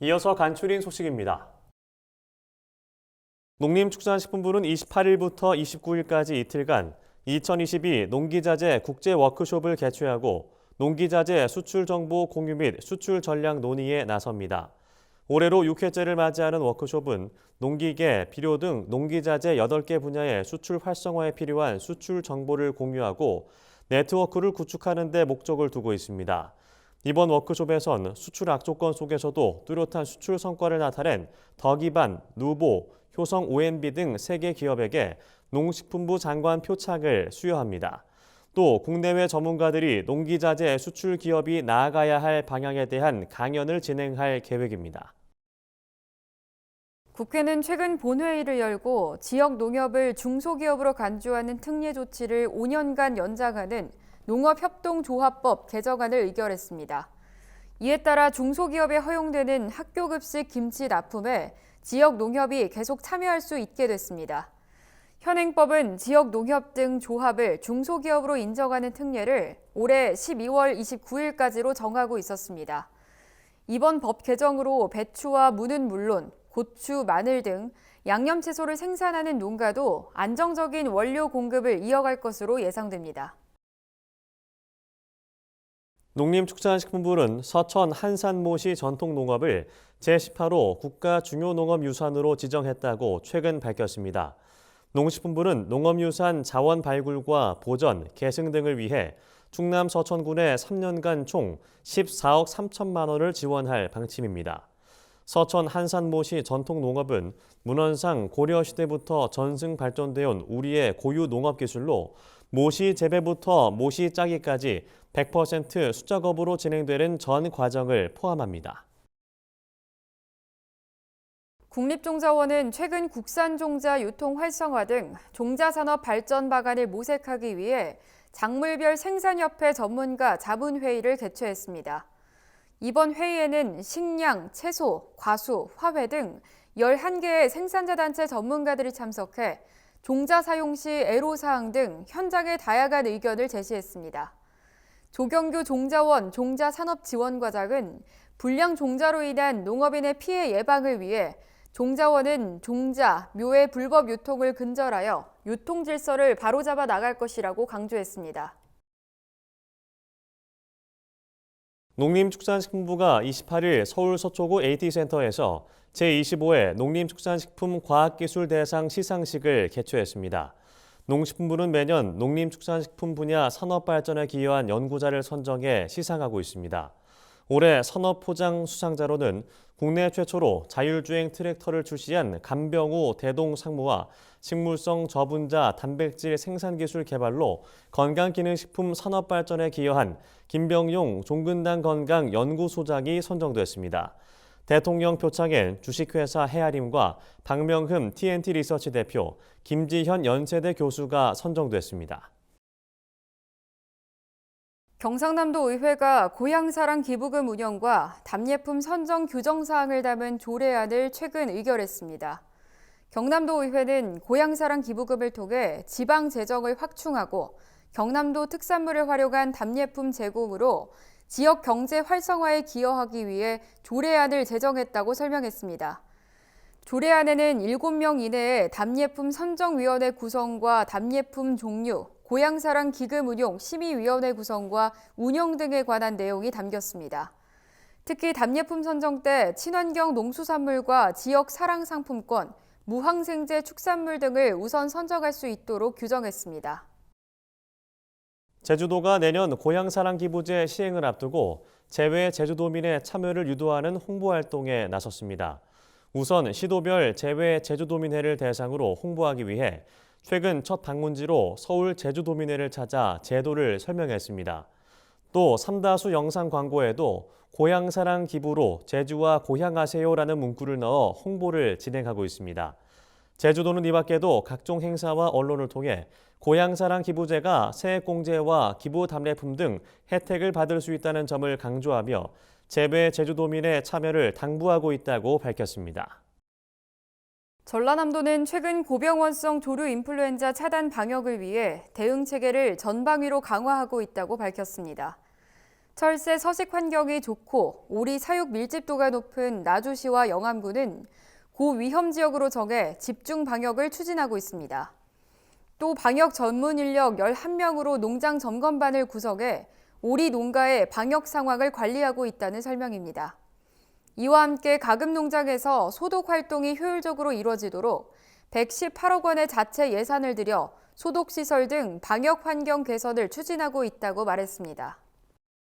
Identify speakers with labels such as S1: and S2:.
S1: 이어서 간추린 소식입니다. 농림축산식품부는 28일부터 29일까지 이틀간 2022 농기자재 국제 워크숍을 개최하고 농기자재 수출 정보 공유 및 수출 전략 논의에 나섭니다. 올해로 6회째를 맞이하는 워크숍은 농기계, 비료 등 농기자재 8개 분야의 수출 활성화에 필요한 수출 정보를 공유하고 네트워크를 구축하는 데 목적을 두고 있습니다. 이번 워크숍에선 수출 악조건 속에서도 뚜렷한 수출 성과를 나타낸 더기반, 누보, 효성 ONB 등 세계 기업에게 농식품부 장관 표창을 수여합니다. 또 국내외 전문가들이 농기자재 수출 기업이 나아가야 할 방향에 대한 강연을 진행할 계획입니다.
S2: 국회는 최근 본회의를 열고 지역 농협을 중소기업으로 간주하는 특례 조치를 5년간 연장하는 농업협동조합법 개정안을 의결했습니다. 이에 따라 중소기업에 허용되는 학교급식 김치 납품에 지역 농협이 계속 참여할 수 있게 됐습니다. 현행법은 지역 농협 등 조합을 중소기업으로 인정하는 특례를 올해 12월 29일까지로 정하고 있었습니다. 이번 법 개정으로 배추와 무는 물론 고추, 마늘 등 양념 채소를 생산하는 농가도 안정적인 원료 공급을 이어갈 것으로 예상됩니다.
S1: 농림축산식품부는 서천 한산모시 전통농업을 제18호 국가 중요농업유산으로 지정했다고 최근 밝혔습니다. 농식품부는 농업유산 자원 발굴과 보전, 계승 등을 위해 충남 서천군에 3년간 총 14억 3천만 원을 지원할 방침입니다. 서천 한산모시 전통농업은 문헌상 고려시대부터 전승 발전되어 온 우리의 고유 농업기술로 모시 재배부터 모시 짜기까지 100% 수작업으로 진행되는 전 과정을 포함합니다.
S2: 국립종자원은 최근 국산 종자 유통 활성화 등 종자 산업 발전 방안을 모색하기 위해 작물별 생산협회 전문가 자문회의를 개최했습니다. 이번 회의에는 식량, 채소, 과수, 화훼 등 11개의 생산자 단체 전문가들이 참석해 종자 사용 시 애로 사항 등 현장의 다양한 의견을 제시했습니다. 조경규 종자원 종자산업지원과장은 불량 종자로 인한 농업인의 피해 예방을 위해 종자원은 종자, 묘의 불법 유통을 근절하여 유통 질서를 바로잡아 나갈 것이라고 강조했습니다.
S1: 농림축산식품부가 28일 서울 서초구 AT센터에서 제25회 농림축산식품 과학기술 대상 시상식을 개최했습니다. 농식품부는 매년 농림축산식품 분야 산업 발전에 기여한 연구자를 선정해 시상하고 있습니다. 올해 산업포장 수상자로는 국내 최초로 자율주행 트랙터를 출시한 간병우 대동 상무와 식물성 저분자 단백질 생산 기술 개발로 건강기능식품 산업 발전에 기여한 김병용 종근당 건강 연구소장이 선정됐습니다. 대통령 표창엔 주식회사 헤아림과 박명흠 TNT 리서치 대표, 김지현 연세대 교수가 선정됐습니다.
S2: 경상남도 의회가 고향사랑 기부금 운영과 답례품 선정 규정 사항을 담은 조례안을 최근 의결했습니다. 경남도 의회는 고향사랑 기부금을 통해 지방 재정을 확충하고 경남도 특산물을 활용한 답례품 제공으로 지역 경제 활성화에 기여하기 위해 조례안을 제정했다고 설명했습니다. 조례안에는 7명 이내에 답례품 선정위원회 구성과 답례품 종류, 고향사랑 기금 운용 심의위원회 구성과 운영 등에 관한 내용이 담겼습니다. 특히 답례품 선정 때 친환경 농수산물과 지역 사랑 상품권, 무항생제 축산물 등을 우선 선정할 수 있도록 규정했습니다.
S1: 제주도가 내년 고향사랑 기부제 시행을 앞두고 재외 제주도민의 참여를 유도하는 홍보 활동에 나섰습니다. 우선 시도별 재외 제주도민회를 대상으로 홍보하기 위해 최근 첫 방문지로 서울 제주도민회를 찾아 제도를 설명했습니다. 또 삼다수 영상 광고에도 고향사랑 기부로 제주와 고향하세요라는 문구를 넣어 홍보를 진행하고 있습니다. 제주도는 이 밖에도 각종 행사와 언론을 통해 고향사랑 기부제가 세액 공제와 기부 답례품 등 혜택을 받을 수 있다는 점을 강조하며 재배 제주도민의 참여를 당부하고 있다고 밝혔습니다.
S2: 전라남도는 최근 고병원성 조류 인플루엔자 차단 방역을 위해 대응 체계를 전방위로 강화하고 있다고 밝혔습니다. 철새 서식 환경이 좋고 오리 사육 밀집도가 높은 나주시와 영암군은 고위험 지역으로 정해 집중 방역을 추진하고 있습니다. 또 방역 전문 인력 11명으로 농장 점검반을 구성해 오리 농가의 방역 상황을 관리하고 있다는 설명입니다. 이와 함께 가금 농장에서 소독 활동이 효율적으로 이루어지도록 118억 원의 자체 예산을 들여 소독 시설 등 방역 환경 개선을 추진하고 있다고 말했습니다.